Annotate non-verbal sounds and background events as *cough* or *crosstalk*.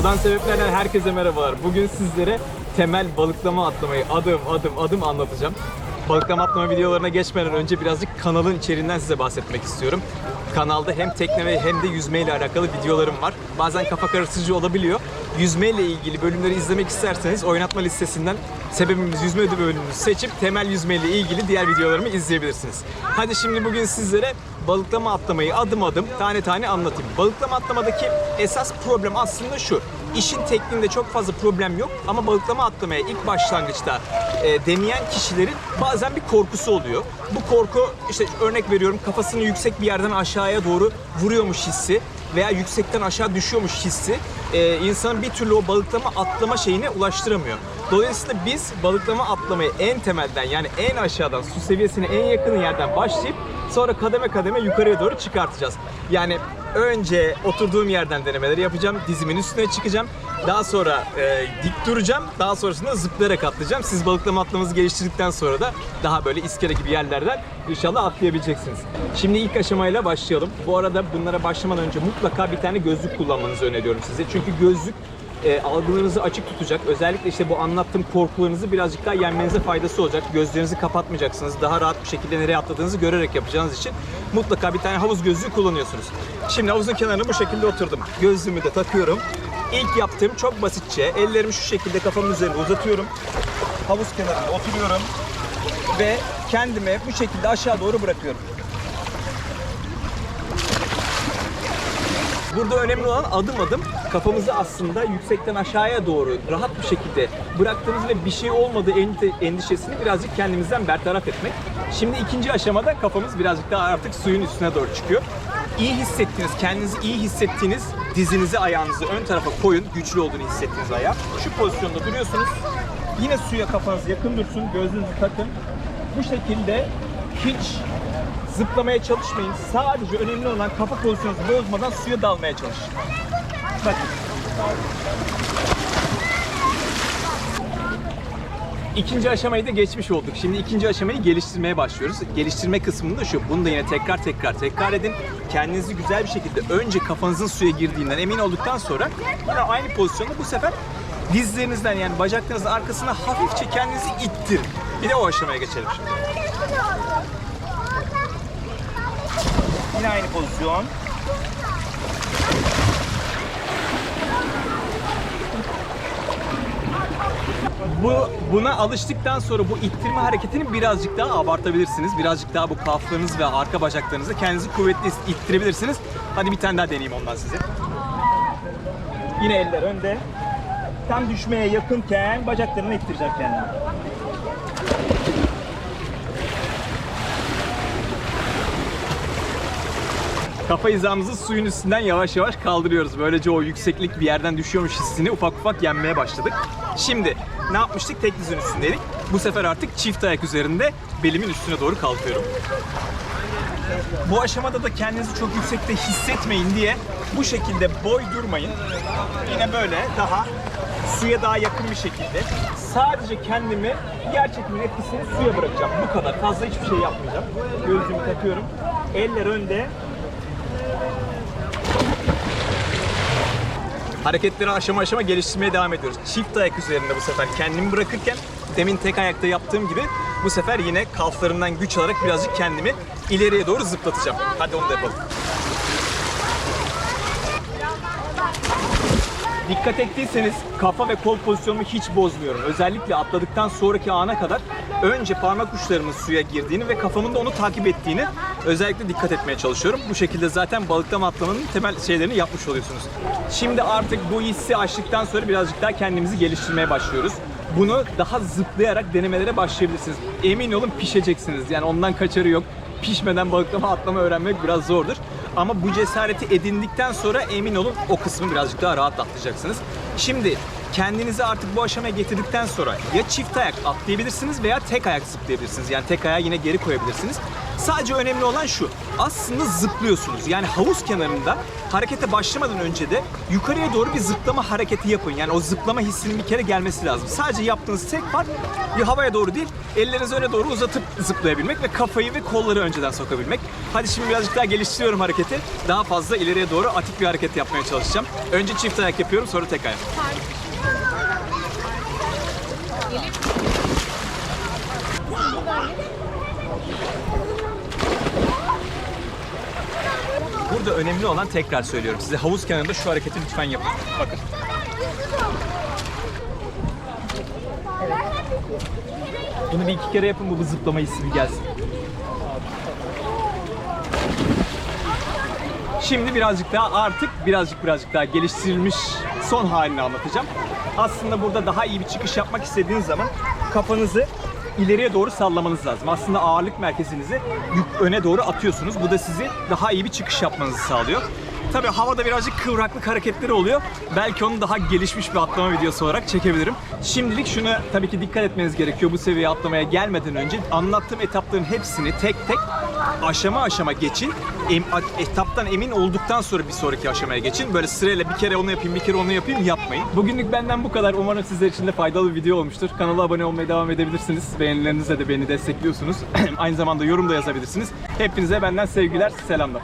Sudan sebeplerden herkese merhabalar. Bugün sizlere temel balıklama atlamayı adım adım adım anlatacağım. Balıklama atlama videolarına geçmeden önce birazcık kanalın içeriğinden size bahsetmek istiyorum. Kanalda hem tekne ve hem de yüzme ile alakalı videolarım var. Bazen kafa karıştırıcı olabiliyor. Yüzme ile ilgili bölümleri izlemek isterseniz oynatma listesinden sebebimiz yüzme ödü bölümünü seçip temel yüzme ile ilgili diğer videolarımı izleyebilirsiniz. Hadi şimdi bugün sizlere balıklama atlamayı adım adım tane tane anlatayım. Balıklama atlamadaki esas problem aslında şu. İşin tekniğinde çok fazla problem yok ama balıklama atlamaya ilk başlangıçta e, deneyen kişilerin bazen bir korkusu oluyor. Bu korku işte örnek veriyorum kafasını yüksek bir yerden aşağıya doğru vuruyormuş hissi veya yüksekten aşağı düşüyormuş hissi e, insanın bir türlü o balıklama atlama şeyine ulaştıramıyor. Dolayısıyla biz balıklama atlamayı en temelden yani en aşağıdan su seviyesine en yakın yerden başlayıp sonra kademe kademe yukarıya doğru çıkartacağız. Yani önce oturduğum yerden denemeleri yapacağım. Dizimin üstüne çıkacağım. Daha sonra e, dik duracağım. Daha sonrasında zıplayarak atlayacağım. Siz balıklama atlamanızı geliştirdikten sonra da daha böyle iskele gibi yerlerden inşallah atlayabileceksiniz. Şimdi ilk aşamayla başlayalım. Bu arada bunlara başlamadan önce mutlaka bir tane gözlük kullanmanızı öneriyorum size. Çünkü gözlük e, algılarınızı açık tutacak. Özellikle işte bu anlattığım korkularınızı birazcık daha yenmenize faydası olacak. Gözlerinizi kapatmayacaksınız. Daha rahat bir şekilde nereye atladığınızı görerek yapacağınız için mutlaka bir tane havuz gözlüğü kullanıyorsunuz. Şimdi havuzun kenarına bu şekilde oturdum. Gözlüğümü de takıyorum. İlk yaptığım çok basitçe ellerimi şu şekilde kafamın üzerine uzatıyorum. Havuz kenarında oturuyorum ve kendimi bu şekilde aşağı doğru bırakıyorum. Burada önemli olan adım adım kafamızı aslında yüksekten aşağıya doğru rahat bir şekilde bıraktığımız ve bir şey olmadığı endişesini birazcık kendimizden bertaraf etmek. Şimdi ikinci aşamada kafamız birazcık daha artık suyun üstüne doğru çıkıyor. İyi hissettiğiniz, kendinizi iyi hissettiğiniz dizinizi ayağınızı ön tarafa koyun. Güçlü olduğunu hissettiğiniz ayağı. Şu pozisyonda duruyorsunuz. Yine suya kafanız yakın dursun. Gözünüzü takın. Bu şekilde hiç Zıplamaya çalışmayın. Sadece önemli olan kafa pozisyonunuzu bozmadan suya dalmaya çalışın. Bakın. İkinci aşamayı da geçmiş olduk. Şimdi ikinci aşamayı geliştirmeye başlıyoruz. Geliştirme kısmında şu. Bunu da yine tekrar tekrar tekrar edin. Kendinizi güzel bir şekilde önce kafanızın suya girdiğinden emin olduktan sonra yine aynı pozisyonda bu sefer dizlerinizden yani bacaklarınızın arkasına hafifçe kendinizi ittirin. Bir de o aşamaya geçelim şimdi. Yine aynı pozisyon. Bu buna alıştıktan sonra bu ittirme hareketini birazcık daha abartabilirsiniz. Birazcık daha bu kalflarınız ve arka bacaklarınızı kendinizi kuvvetli ittirebilirsiniz. Hadi bir tane daha deneyeyim ondan size. Yine eller önde. Tam düşmeye yakınken bacaklarını ittireceğim kendini. Kafa hizamızı suyun üstünden yavaş yavaş kaldırıyoruz. Böylece o yükseklik bir yerden düşüyormuş hissini ufak ufak yenmeye başladık. Şimdi ne yapmıştık? Tek dizin üstündeydik. Bu sefer artık çift ayak üzerinde belimin üstüne doğru kalkıyorum. Bu aşamada da kendinizi çok yüksekte hissetmeyin diye bu şekilde boy durmayın. Yine böyle daha suya daha yakın bir şekilde sadece kendimi yer çekimin etkisini suya bırakacağım. Bu kadar. Fazla hiçbir şey yapmayacağım. Gözlüğümü takıyorum. Eller önde. Hareketleri aşama aşama geliştirmeye devam ediyoruz. Çift ayak üzerinde bu sefer kendimi bırakırken demin tek ayakta yaptığım gibi bu sefer yine kalflarımdan güç alarak birazcık kendimi ileriye doğru zıplatacağım. Hadi onu da yapalım. Dikkat ettiyseniz kafa ve kol pozisyonumu hiç bozmuyorum. Özellikle atladıktan sonraki ana kadar önce parmak uçlarımın suya girdiğini ve kafamın da onu takip ettiğini özellikle dikkat etmeye çalışıyorum. Bu şekilde zaten balıklama atlamanın temel şeylerini yapmış oluyorsunuz. Şimdi artık bu hissi açtıktan sonra birazcık daha kendimizi geliştirmeye başlıyoruz. Bunu daha zıplayarak denemelere başlayabilirsiniz. Emin olun pişeceksiniz. Yani ondan kaçarı yok. Pişmeden balıklama atlama öğrenmek biraz zordur. Ama bu cesareti edindikten sonra emin olun o kısmı birazcık daha rahat atlayacaksınız. Şimdi kendinizi artık bu aşamaya getirdikten sonra ya çift ayak atlayabilirsiniz veya tek ayak zıplayabilirsiniz. Yani tek ayağı yine geri koyabilirsiniz. Sadece önemli olan şu. Aslında zıplıyorsunuz. Yani havuz kenarında harekete başlamadan önce de yukarıya doğru bir zıplama hareketi yapın. Yani o zıplama hissinin bir kere gelmesi lazım. Sadece yaptığınız tek fark bir havaya doğru değil, ellerinizi öne doğru uzatıp zıplayabilmek ve kafayı ve kolları önceden sokabilmek. Hadi şimdi birazcık daha geliştiriyorum hareketi. Daha fazla ileriye doğru atik bir hareket yapmaya çalışacağım. Önce çift ayak yapıyorum, sonra tek ayak. Burada önemli olan tekrar söylüyorum size havuz kenarında şu hareketi lütfen yapın. Bakın. Bunu bir iki kere yapın bu zıplama hissi bir gelsin. Şimdi birazcık daha artık birazcık birazcık daha geliştirilmiş son halini anlatacağım. Aslında burada daha iyi bir çıkış yapmak istediğiniz zaman kafanızı ileriye doğru sallamanız lazım. Aslında ağırlık merkezinizi öne doğru atıyorsunuz. Bu da sizi daha iyi bir çıkış yapmanızı sağlıyor. Tabii havada birazcık kıvraklık hareketleri oluyor. Belki onu daha gelişmiş bir atlama videosu olarak çekebilirim. Şimdilik şunu tabii ki dikkat etmeniz gerekiyor bu seviyeye atlamaya gelmeden önce. Anlattığım etapların hepsini tek tek aşama aşama geçin. Etaptan emin olduktan sonra bir sonraki aşamaya geçin. Böyle sırayla bir kere onu yapayım, bir kere onu yapayım yapmayın. Bugünlük benden bu kadar. Umarım sizler için de faydalı bir video olmuştur. Kanala abone olmaya devam edebilirsiniz. Beğenilerinizle de beni destekliyorsunuz. *clears throat* Aynı zamanda yorum da yazabilirsiniz. Hepinize benden sevgiler, selamlar.